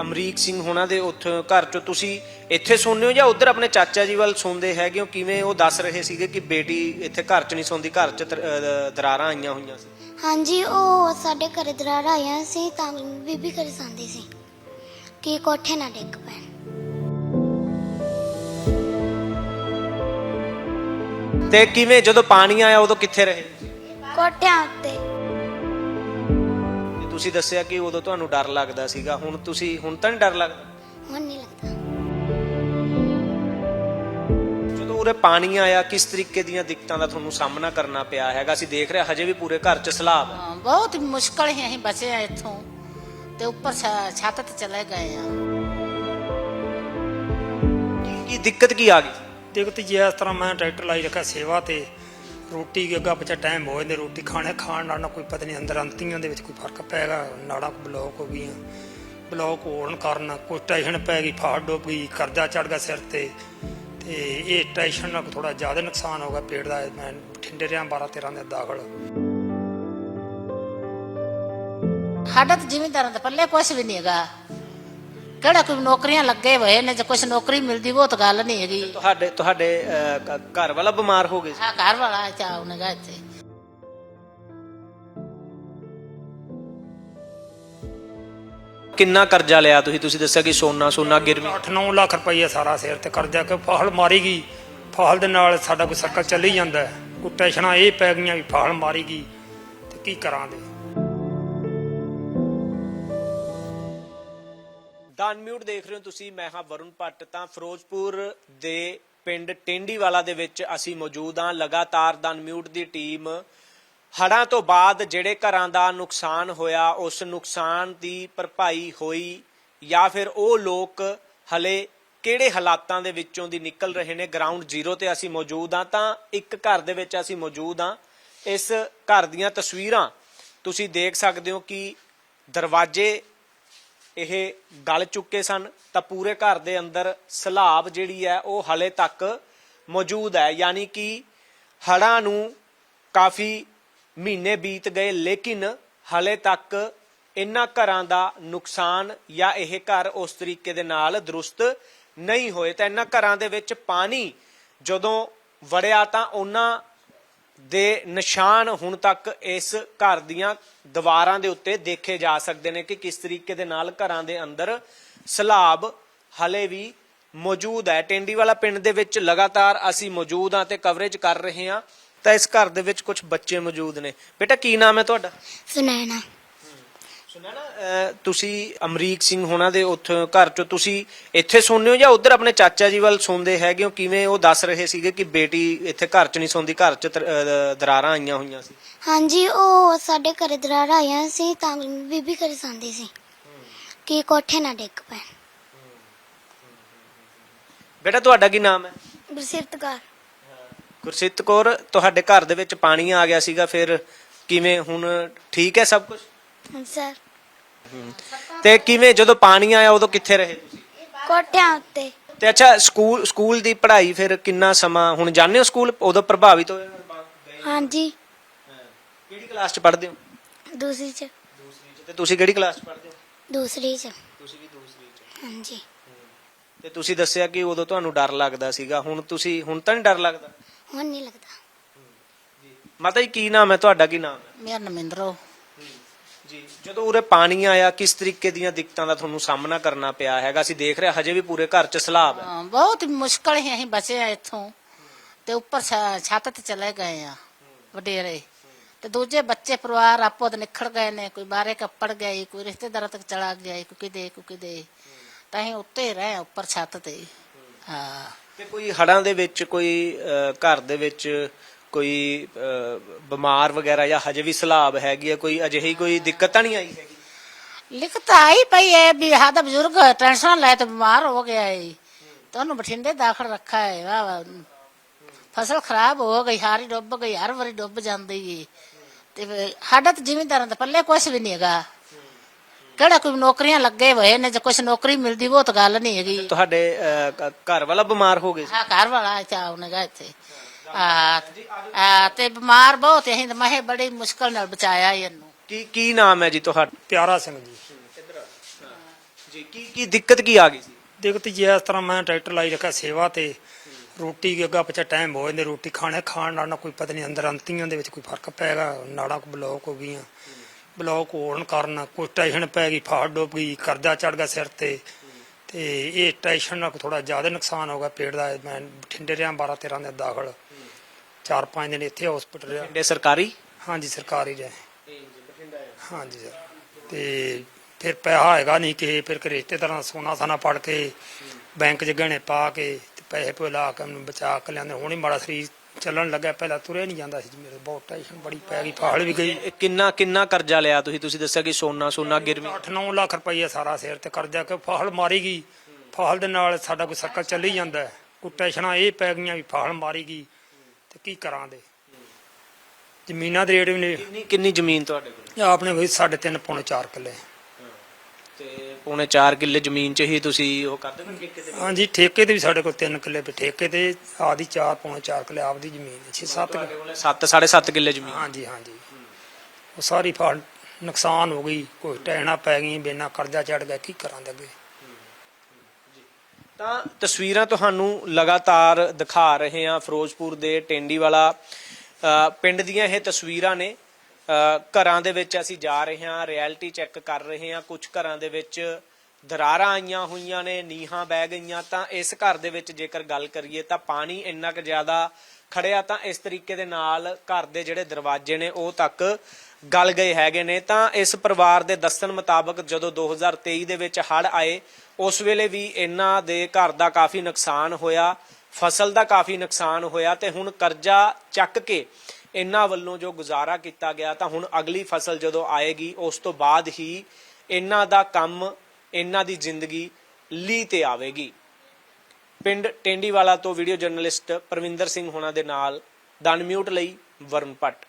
ਅਮਰੀਕ ਸਿੰਘ ਹੋਣਾ ਦੇ ਉੱਥੇ ਘਰ ਚੋਂ ਤੁਸੀਂ ਇੱਥੇ ਸੌਂਦੇ ਹੋ ਜਾਂ ਉਧਰ ਆਪਣੇ ਚਾਚਾ ਜੀ ਵੱਲ ਸੌਂਦੇ ਹੈਗੇ ਹੋ? ਕਿਵੇਂ ਉਹ ਦੱਸ ਰਹੇ ਸੀਗੇ ਕਿ ਬੇਟੀ ਇੱਥੇ ਘਰ 'ਚ ਨਹੀਂ ਸੌਂਦੀ ਘਰ 'ਚ ਅਹ ਦਰਾਰਾਂ ਆਈਆਂ ਹੋਈਆਂ ਸੀ? ਹਾਂਜੀ ਉਹ ਸਾਡੇ ਘਰੇ ਦਰਾਰ ਆਇਆ ਸੀ ਤਾਂ ਬੀਬੀ ਘਰੇ ਸੰਦੀ ਸੀ। ਕਿ ਕੋਠੇ ਨਾ ਡਿੱਗ ਪੈਣ। ਤੇ ਕਿਵੇਂ ਜਦੋਂ ਪਾਣੀ ਆਇਆ ਉਦੋਂ ਕਿੱਥੇ ਰਹੇ? ਕੋਠਿਆਂ ਉੱਤੇ। ਤੁਸੀਂ ਦੱਸਿਆ ਕਿ ਉਦੋਂ ਤੁਹਾਨੂੰ ਡਰ ਲੱਗਦਾ ਸੀਗਾ ਹੁਣ ਤੁਸੀਂ ਹੁਣ ਤਾਂ ਨਹੀਂ ਡਰ ਲੱਗਦਾ? ਹੁਣ ਨਹੀਂ ਲੱਗਦਾ। ਜਦੋਂ ਉਰੇ ਪਾਣੀ ਆਇਆ ਕਿਸ ਤਰੀਕੇ ਦੀਆਂ ਦਿੱਕਤਾਂ ਦਾ ਤੁਹਾਨੂੰ ਸਾਹਮਣਾ ਕਰਨਾ ਪਿਆ ਹੈਗਾ? ਅਸੀਂ ਦੇਖ ਰਹੇ ਹਜੇ ਵੀ ਪੂਰੇ ਘਰ 'ਚ ਸਲਾਬ ਹੈ। ਹਾਂ, ਬਹੁਤ ਮੁਸ਼ਕਲ ਹੀ ਅਸੀਂ ਬਚੇ ਆ ਇੱਥੋਂ। ਤੇ ਉੱਪਰ ਛ- ਛੱਤ ਤੇ ਚਲੇ ਗਏ ਆ ਕੀ- ਕੀ ਦਿੱਕਤ ਕੀ ਆ ਗਈ? ਦਿੱਕਤ ਜੀ ਇਸ ਤਰ੍ਹਾਂ ਮੈਂ ਟਰੈਕਟਰ ਲਾਈ ਰੱਖਿਆ ਸੇਵਾ ਤੇ। ਰੋਟੀ ਦੇ ਅੱਗਾ ਪਿੱਛੇ ਟਾਈਮ ਹੋ ਜਾਂਦੇ, ਰੋਟੀ ਖਾਣੇ, ਖਾਣ ਨਾਲ ਨਾ ਕੋਈ ਪਤਾ ਨਹੀਂ ਅੰਦਰ ਅੰਤੀਆਂ ਦੇ ਵਿੱਚ ਕੋਈ ਫ਼ਰਕ ਪੈਗਾ ਨਾੜਾਂ ਬਲੌਕ ਹੋ ਗਈਆਂ ਬਲੌਕ ਹੋਣ ਕਾਰਨ ਕੋਈ ਟੈਸ਼ਨ ਪੈ ਗਈ, ਫਾੜ ਡੁੱਬ ਗਈ, ਕਰਜ਼ਾ ਚੜ ਗਿਆ ਸਿਰ ਤੇ ਤੇ ਇਹ ਟੈਸ਼ਨ ਨਾਲ ਥੋੜਾ ਜ਼ਿਆਦਾ ਨੁਕਸਾਨ ਹੋ ਗਿਆ ਪੇਟ ਦਾ, ਮੈਂ ਠਿੰਡੇ ਰਿਆਂ 12 13 ਦੇ ਦਾਖਲ। ਸਾਡਾ ਤਾਂ ਜ਼ਿਮੀਂਦਾਰਾਂ ਦੇ ਪੱਲੇ ਕੁਝ ਵੀ ਨਹੀਂ ਹੈਗਾ। ਕਿਹੜਾ ਕੋਈ ਨੌਕਰੀਆਂ ਲੱਗੇ ਹੋਏ ਨੇ ਜੇ ਕੁਝ ਨੌਕਰੀ ਮਿਲਦੀ ਉਹ ਤਾਂ ਗੱਲ ਨਹੀਂ ਹੈਗੀ। ਤੁਹਾਡੇ ਤੁਹਾਡੇ ਅਹ, ਘ- ਘਰ ਵਾਲਾ ਬਿਮਾਰ ਹੋ ਗਿਆ ਸੀ? ਆ ਘਰ ਵਾਲਾ ਚਾਹ ਨਗਾ ਇੱਥੇ। ਕਿੰਨਾ ਕਰਜ਼ਾ ਲਿਆ ਤੁਸੀਂ? ਤੁਸੀਂ ਦੱਸਿਆ ਕਿ ਸੋਨਾ ਸੋਨਾ ਗਿਰਵੀ। 8-9 ਲੱਖ ਰੁਪਈਆ ਸਾਰਾ ਸਿਰ ਤੇ ਕਰਜ਼ਾ ਕਿ ਫਾਹਲ ਮਾਰੀ ਗਈ। ਫਾਹਲ ਦੇ ਨਾਲ ਸਾਡਾ ਕੋਈ ਸਰਕਲ ਚੱਲੀ ਜਾਂਦਾ। ਹੈ। ਕੋਈ ਟੈਸ਼ਨਾਂ ਇਹ ਪੈ ਗਈਆਂ ਵੀ ਫਾਹਲ ਮਾਰੀ ਗਈ। ਤੇ ਕੀ ਕਰਾਂਗੇ? ਡਨ ਦੇਖ ਰਹੇ ਹੋ ਤੁਸੀਂ, ਮੈਂ ਹਾਂ ਵਰੁਣ ਭੱਟ। ਤਾਂ ਫਿਰੋਜ਼ਪੁਰ ਦੇ ਪਿੰਡ ਟੈਂਡੀਵਾਲਾ ਦੇ ਵਿੱਚ ਅਸੀਂ ਮੌਜੂਦ ਹਾਂ। ਲਗਾਤਾਰ ਡਨ ਦੀ ਟੀਮ ਹੜ੍ਹਾਂ ਤੋਂ ਬਾਅਦ ਜਿਹੜੇ ਘਰਾਂ ਦਾ ਨੁਕਸਾਨ ਹੋਇਆ, ਉਸ ਨੁਕਸਾਨ ਦੀ ਭਰਪਾਈ ਹੋਈ ਜਾਂ ਫਿਰ ਉਹ ਲੋਕ ਹਲੇ ਕਿਹੜੇ ਹਾਲਾਤਾਂ ਦੇ ਵਿੱਚੋਂ ਦੀ ਨਿਕਲ ਰਹੇ ਨੇ ਗਰਾਊਂਡ ਜ਼ੀਰੋ ਤੇ ਅਸੀਂ ਮੌਜੂਦ ਹਾਂ। ਤਾਂ ਇੱਕ ਘਰ ਦੇ ਵਿੱਚ ਅਸੀਂ ਮੌਜੂਦ ਹਾਂ। ਇਸ ਘਰ ਦੀਆਂ ਤਸਵੀਰਾਂ ਤੁਸੀਂ ਦੇਖ ਸਕਦੇ ਹੋ ਕਿ ਦਰਵਾਜ਼ੇ ਇਹ ਗਲ ਚੁੱਕੇ ਸਨ, ਤਾਂ ਪੂਰੇ ਘਰ ਦੇ ਅੰਦਰ ਸਲਾਬ ਜਿਹੜੀ ਹੈ ਉਹ ਹਲੇ ਤੱਕ ਮੌਜੂਦ ਹੈ। ਯਾਨੀ ਕਿ ਹੜ੍ਹਾਂ ਨੂੰ ਕਾਫੀ ਮਹੀਨੇ ਬੀਤ ਗਏ, ਲੇਕਿਨ ਹਲੇ ਤੱਕ ਇਹਨਾਂ ਘਰਾਂ ਦਾ ਨੁਕਸਾਨ ਜਾਂ ਇਹ ਘਰ ਉਸ ਤਰੀਕੇ ਦੇ ਨਾਲ ਦਰੁਸਤ ਨਹੀਂ ਹੋਏ। ਤਾਂ ਇਹਨਾਂ ਘਰਾਂ ਦੇ ਵਿੱਚ ਪਾਣੀ ਜਦੋਂ ਵੜਿਆ ਤਾਂ ਉਹਨਾਂ ਦੇ ਨਿਸ਼ਾਨ ਹੁਣ ਤੱਕ ਇਸ ਘਰ ਦੀਆਂ ਦੀਵਾਰਾਂ ਦੇ ਉੱਤੇ ਦੇਖੇ ਜਾ ਸਕਦੇ ਨੇ ਕਿ ਕਿਸ ਤਰੀਕੇ ਦੇ ਨਾਲ ਘਰਾਂ ਦੇ ਅੰਦਰ ਸਲਾਬ ਹਲੇ ਵੀ ਮੌਜੂਦ ਹੈ। ਟੈਂਡੀਵਾਲਾ ਪਿੰਡ ਦੇ ਵਿੱਚ ਲਗਾਤਾਰ ਅਸੀਂ ਮੌਜੂਦ ਹਾਂ ਤੇ ਕਵਰੇਜ ਕਰ ਰਹੇ ਹਾਂ ਤਾਂ ਇਸ ਘਰ ਦੇ ਵਿੱਚ ਕੁਝ ਬੱਚੇ ਮੌਜੂਦ ਨੇ। ਬੇਟਾ, ਕੀ ਨਾਮ ਹੈ ਤੁਹਾਡਾ? ਸੁਨੈਣਾ। ਸੁਣਿਆ ਨਾ ਤੁਸੀਂ ਅਮਰੀਕ ਸਿੰਘ ਹੋਣਾ ਦੇ ਉੱਥੇ ਘਰ ਚੋਂ ਤੁਸੀਂ ਇੱਥੇ ਸੌਂਦੇ ਹੋ ਜਾਂ ਉਧਰ ਆਪਣੇ ਚਾਚਾ ਜੀ ਵੱਲ ਸੌਂਦੇ ਹੈਗੇ ਹੋ? ਕਿਵੇਂ ਉਹ ਦੱਸ ਰਹੇ ਸੀਗੇ ਕਿ ਬੇਟੀ ਇੱਥੇ ਘਰ 'ਚ ਨਹੀਂ ਸੌਂਦੀ ਘਰ 'ਚ ਦਰਾਰਾਂ ਆਈਆਂ ਹੋਈਆਂ ਸੀ? ਹਾਂਜੀ ਉਹ ਸਾਡੇ ਘਰੇ ਦਰਾਰ ਆਇਆ ਸੀ ਤਾਂ ਬੀਬੀ ਘਰੇ ਸੰਦੀ ਸੀ। ਕਿ ਕੋਠੇ ਨਾ ਡਿੱਗ ਪੈਣ। ਬੇਟਾ ਤੁਹਾਡਾ ਕੀ ਨਾਮ ਹੈ? ਗੁਰਸਿਰਤ ਕੌਰ। ਗੁਰਸਿੱਤ ਕੌਰ ਤੁਹਾਡੇ ਘਰ ਦੇ ਵਿੱਚ ਪਾਣੀ ਆ ਗਿਆ ਸੀਗਾ ਫਿਰ ਕਿਵੇਂ ਹੁਣ ਠੀਕ ਹੈ ਸਭ ਕੁਝ ਸਰ। ਤੇ ਕਿਵੇਂ ਜਦੋਂ ਪਾਣੀ ਆਇਆ ਉਦੋਂ ਕਿੱਥੇ ਰਹੇ ਤੁਸੀਂ? ਕੋਠਿਆਂ ਉੱਤੇ। ਤੇ ਅੱਛਾ ਸਕੂਲ ਸਕੂਲ ਦੀ ਪੜ੍ਹਾਈ ਫਿਰ ਕਿੰਨਾ ਸਮਾਂ ਹੁਣ ਜਾਂਦੇ ਹੋ ਸਕੂਲ? ਉਦੋਂ ਪ੍ਰਭਾਵਿਤ ਹੋਏ ਹਾਂਜੀ। ਕਿਹੜੀ ਕਲਾਸ 'ਚ ਪੜ੍ਹਦੇ ਹੋ? ਦੂਸਰੀ ਚ। ਦੂਸਰੀ 'ਚ। ਤੇ ਤੁਸੀਂ ਕਿਹੜੀ ਕਲਾਸ 'ਚ ਪੜ੍ਹਦੇ ਹੋ? ਦੂਸਰੀ ਚ। ਤੁਸੀਂ ਵੀ ਦੂਸਰੀ 'ਚ। ਹਾਂਜੀ। ਤੇ ਤੁਸੀਂ ਦੱਸਿਆ ਕਿ ਉਦੋਂ ਤੁਹਾਨੂੰ ਡਰ ਲੱਗਦਾ ਸੀਗਾ। ਹੁਣ ਤੁਸੀਂ ਹੁਣ ਤਾਂ ਨਹੀਂ ਡਰ ਲੱਗਦਾ? ਹੁਣ ਨਹੀਂ ਲੱਗਦਾ। ਮਾਤਾ ਜੀ ਕੀ ਨਾਮ ਹੈ? ਤੁਹਾਡਾ ਕੀ ਨਾਮ ਹੈ? ਮੇਰਾ ਨਮਿੰਦਰੋ ਜੀ। ਜਦੋਂ ਉਰੇ ਪਾਣੀ ਆਇਆ ਕਿਸ ਤਰੀਕੇ ਦੀਆਂ ਦਿੱਕਤਾਂ ਦਾ ਤੁਹਾਨੂੰ ਸਾਹਮਣਾ ਕਰਨਾ ਪਿਆ ਹੈਗਾ? ਅਸੀਂ ਦੇਖ ਰਹੇ ਹਾਂ ਹਜੇ ਵੀ ਪੂਰੇ ਘਰ 'ਚ ਸਲਾਬ ਹੈ। ਹਾਂ, ਬਹੁਤ ਮੁਸ਼ਕਲ ਹੀ ਅਸੀਂ ਬਚੇ ਆ ਇੱਥੋਂ। ਤੇ ਉੱਪਰ ਛ- ਛੱਤ ਤੇ ਚਲੇ ਗਏ ਆ ਵਡੇਰੇ। ਤੇ ਦੂਜੇ ਬੱਚੇ ਪਰਿਵਾਰ ਆਪੋ ਦੇ ਨਿਖੜ ਗਏ ਨੇ ਕੋਈ ਬਾਰੇ ਕੱਪੜ ਗਿਆ ਈ, ਕੋਈ ਰਿਸ਼ਤੇਦਾਰਾਂ ਤੱਕ ਚਲਾ ਗਿਆ ਈ, ਕੋਈ ਕਿਤੇ ਕੋਈ ਕਿਤੇ। ਤਾਂ ਅਸੀਂ ਉੱਤੇ ਹੀ ਰਹੇ ਆ, ਉੱਪਰ ਛੱਤ ਤੇ। ਹਾਂ। ਤੇ ਕੋਈ ਹੜਾਂ ਦੇ ਵਿੱਚ ਕੋਈ ਅਹ, ਘਰ ਦੇ ਵਿੱਚ ਕੋਈ ਬਿਮਾਰ ਵਗੈਰਾ ਜਾਂ ਹਜੇ ਵੀ ਸਲਾਬ ਹੈਗੀ ਹੈ ਕੋਈ ਅਜਿਹੀ ਕੋਈ ਦਿੱਕਤ ਤਾਂ ਨਹੀਂ ਆਈ ਹੈਗੀ? ਲਿਖਤ ਆਈ ਪਈ ਹੈ ਵੀ ਸਾਡਾ ਬਜ਼ੁਰਗ ਟੈਨਸ਼ਨ ਲੈ ਤੇ ਬਿਮਾਰ ਹੋ ਗਿਆ ਹੈ ਤਾਂ ਉਹਨੂੰ ਬਠਿੰਡੇ ਦਾਖਲ ਰੱਖਾ ਹੈ ਵਾਹ ਫਸਲ ਖਰਾਬ ਹੋ ਗਈ ਹਾਰੀ ਡੁੱਬ ਗਈ ਹਰ ਵਾਰੀ ਡੁੱਬ ਜਾਂਦੀ ਹੈ ਤੇ ਸਾਡਾ ਤਾਂ ਜ਼ਿਮੀਂਦਾਰਾਂ ਦੇ ਪੱਲੇ ਕੁਝ ਵੀ ਨਹੀਂ ਹੈਗਾ। ਕਿਹੜਾ ਕੋਈ ਨੌਕਰੀਆਂ ਲੱਗੇ ਹੋਏ ਨੇ ਜੇ ਕੁਝ ਨੌਕਰੀ ਮਿਲਦੀ ਉਹ ਤਾਂ ਗੱਲ ਨਹੀਂ ਹੈਗੀ। ਤੁਹਾਡੇ ਘਰ ਵਾਲਾ ਬਿਮਾਰ ਹੋ ਗਿਆ ਸੀ? ਹਾਂ ਘਰ ਵਾਲਾ ਚਾਹ ਨਗਾ ਇੱਥੇ। ਆ ਤੇ ਬਿਮਾਰ ਬਹੁਤ ਹੈ ਅਸੀਂ ਤਾਂ ਮਹੇ ਬੜੀ ਮੁਸ਼ਕਲ ਨਾਲ ਬਚਾਇਆ ਇਹਨੂੰ। ਕੀ ਕੀ ਨਾਮ ਹੈ ਜੀ ਤੁਹਾਡਾ? ਪਿਆਰਾ ਸਿੰਘ ਜੀ। ਜੀ ਕੀ ਕੀ ਦਿੱਕਤ ਕੀ ਆ ਗਈ ਸੀ? ਦਿੱਕਤ ਜੀ ਇਸ ਤਰ੍ਹਾਂ ਮੈਂ ਟਰੈਕਟਰ ਲਾਈ ਰੱਖਿਆ ਸੇਵਾ ਤੇ। ਰੋਟੀ ਅੱਗਾ ਪਿੱਛੇ ਟਾਈਮ ਹੋ ਜਾਂਦੇ ਰੋਟੀ ਖਾਣੇ ਖਾਣ ਨਾਲ ਨਾ ਕੋਈ ਪਤਾ ਨਹੀਂ ਅੰਦਰ ਅੰਤੀਆਂ ਦੇ ਵਿੱਚ ਕੋਈ ਫ਼ਰਕ ਪੈਗਾ ਨਾੜਾਂ ਕੋ ਬਲੌਕ ਹੋ ਗਈਆਂ। ਬਲੌਕ ਹੋਣ ਕਾਰਨ ਕੋਈ ਟੈਸ਼ਨ ਪੈ ਗਈ ਫਾੜ ਡੁੱਬ ਗਈ ਕਰਜ਼ਾ ਚੜ ਗਿਆ ਸਿਰ ਤੇ। ਤੇ ਇਹ ਟੈਸ਼ਨ ਨਾਲ ਥੋੜਾ ਜ਼ਿਆਦਾ ਨੁਕਸਾਨ ਹੋ ਗਿਆ ਪੇਟ ਦਾ ਮੈਂ ਬਠਿੰਡੇ ਰਿਆਂ 12 13 ਦੇ ਦਾਖਲ। ਚਾਰ ਪੰਜ ਦਿਨ ਇੱਥੇ ਹਸਪੀਟਲ ਰਿਹਾ। ਪਿੰਡੇ ਸਰਕਾਰੀ? ਹਾਂਜੀ ਸਰਕਾਰੀ ਰਹੇ। ਹਾਂਜੀ ਸਰ। ਤੇ ਫਿਰ ਪੈਸਾ ਹੈਗਾ ਨਹੀਂ ਕਿ ਫਿਰ ਕਿ ਰਿਸ਼ਤੇਦਾਰਾਂ ਦਾ ਸੋਨਾ ਸਾਨਾ ਪੜ ਕੇ ਬੈਂਕ 'ਚ ਗਹਿਣੇ ਪਾ ਕੇ ਤੇ ਪੈਸੇ ਪੇ ਲਾ ਕੇ ਉਹਨੂੰ ਬਚਾ ਕੇ ਲਿਆਂਦੇ ਹੁਣ ਹੀ ਮਾੜਾ ਸਰੀਰ ਚੱਲਣ ਲੱਗਾ ਪਹਿਲਾਂ ਤੁਰਿਆ ਨਹੀਂ ਜਾਂਦਾ ਸੀ ਜੀ ਮੇਰੇ ਬਹੁਤ ਟੈਨਸ਼ਨ ਬੜੀ ਪੈ ਗਈ ਫਾੜ ਵੀ ਗਈ। ਕਿੰਨਾ ਕਿੰਨਾ ਕਰਜ਼ਾ ਲਿਆ ਤੁਸੀਂ? ਤੁਸੀਂ ਦੱਸਿਆ ਕਿ ਸੋਨਾ ਸੋਨਾ ਗਿਰਵੀ 8-9 ਲੱਖ ਰੁਪਈਆ ਸਾਰਾ ਸਿਰ ਤੇ ਕਰਜ਼ਾ ਕਿ ਫਾਲ ਮਾਰੀ ਗਈ। ਫਾਲ ਦੇ ਨਾਲ ਸਾਡਾ ਕੋਈ ਸਰਕਲ ਚੱਲੀ ਜਾਂਦਾ। ਕੋਈ ਟੈਨਸ਼ਨਾਂ ਇਹ ਪੈ ਗਈਆਂ ਵੀ ਫਾਲ ਮਾਰੀ ਗਈ। ਤੇ ਕੀ ਕਰਾਂ ਦੇ? ਜ਼ਮੀਨਾਂ ਦੇ ਰੇਟ ਵੀ ਨਹੀਂ। ਕਿੰਨੀ ਕਿੰਨੀ ਜ਼ਮੀਨ ਤੁਹਾਡੇ ਕੋਲ? ਆਪਣੇ ਕੋਈ 3.5 ਪੌਣੇ 4 ਕਿੱਲੇ। ਤੇ ਪੌਣੇ 4 ਕਿੱਲੇ ਜ਼ਮੀਨ 'ਚ ਹੀ ਤੁਸੀਂ ਉਹ ਠੇਕੇ ਤੇ? ਹਾਂਜੀ ਠੇਕੇ ਤੇ ਵੀ ਸਾਡੇ ਕੋਲ 3 ਕਿੱਲੇ ਵੀ ਠੇਕੇ ਤੇ ਆਦੀ 4 ਪੌਣੇ 4 ਕਿੱਲੇ ਆਪਦੀ ਜ਼ਮੀਨ ਹੈ। 6-7 ਤੁਹਾਡੇ ਕੋਲ। 7 7.5 ਕਿੱਲੇ ਜ਼ਮੀਨ। ਹਾਂਜੀ ਹਾਂਜੀ। ਉਹ ਸਾਰੀ ਫਾੜ ਨੁਕਸਾਨ ਹੋ ਗਈ ਕੋਈ ਟੈਣਾ ਪੈ ਗਈ ਬੇਨਾ ਕਰਜ਼ਾ ਚੜ ਗਿਆ ਕੀ ਕਰਾਂ ਦੇ ਅੱਗੇ? ਤਾਂ ਤਸਵੀਰਾਂ ਤੁਹਾਨੂੰ ਲਗਾਤਾਰ ਦਿਖਾ ਰਹੇ ਹਾਂ ਫਿਰੋਜ਼ਪੁਰ ਦੇ ਟੈਂਡੀਵਾਲਾ ਅ, ਪਿੰਡ ਦੀਆਂ ਇਹ ਤਸਵੀਰਾਂ ਨੇ। ਅ, ਘਰਾਂ ਦੇ ਵਿੱਚ ਅਸੀਂ ਜਾ ਰਹੇ ਹਾਂ ਰਿਐਲਿਟੀ ਚੈੱਕ ਕਰ ਰਹੇ ਹਾਂ। ਕੁਝ ਘਰਾਂ ਦੇ ਵਿੱਚ ਦਰਾਰਾਂ ਆਈਆਂ ਹੋਈਆਂ ਨੇ ਨੀਹਾਂ ਬਹਿ ਗਈਆਂ ਤਾਂ ਇਸ ਘਰ ਦੇ ਵਿੱਚ ਜੇਕਰ ਗੱਲ ਕਰੀਏ ਤਾਂ ਪਾਣੀ ਇੰਨਾ ਕੁ ਜ਼ਿਆਦਾ ਖੜਿਆ ਤਾਂ ਇਸ ਤਰੀਕੇ ਦੇ ਨਾਲ ਘਰ ਦੇ ਜਿਹੜੇ ਦਰਵਾਜ਼ੇ ਨੇ ਉਹ ਤੱਕ ਗਲ ਗਏ ਹੈਗੇ ਨੇ। ਤਾਂ ਇਸ ਪਰਿਵਾਰ ਦੇ ਦੱਸਣ ਮੁਤਾਬਕ ਜਦੋਂ 2023 ਦੇ ਵਿੱਚ ਹੜ੍ਹ ਆਏ, ਉਸ ਵੇਲੇ ਵੀ ਇਹਨਾਂ ਦੇ ਘਰ ਦਾ ਕਾਫੀ ਨੁਕਸਾਨ ਹੋਇਆ, ਫਸਲ ਦਾ ਕਾਫੀ ਨੁਕਸਾਨ ਹੋਇਆ ਤੇ ਹੁਣ ਕਰਜ਼ਾ ਚੱਕ ਕੇ ਇਹਨਾਂ ਵੱਲੋਂ ਜੋ ਗੁਜ਼ਾਰਾ ਕੀਤਾ ਗਿਆ ਤਾਂ ਹੁਣ ਅਗਲੀ ਫਸਲ ਜਦੋਂ ਆਏਗੀ, ਉਸ ਤੋਂ ਬਾਅਦ ਹੀ ਇਹਨਾਂ ਦਾ ਕੰਮ, ਇਹਨਾਂ ਦੀ ਜ਼ਿੰਦਗੀ ਲੀ ਤੇ ਆਵੇਗੀ। ਪਿੰਡ ਟੇਂਡੀਵਾਲਾ ਤੋਂ ਵੀਡੀਓ ਜਰਨਲਿਸਟ ਪ੍ਰਵਿੰਦਰ ਸਿੰਘ ਹੋਣਾ ਦੇ ਨਾਲ, ਦਨ ਮਿਊਟ ਲਈ ਵਰਨ ਭੱਟ।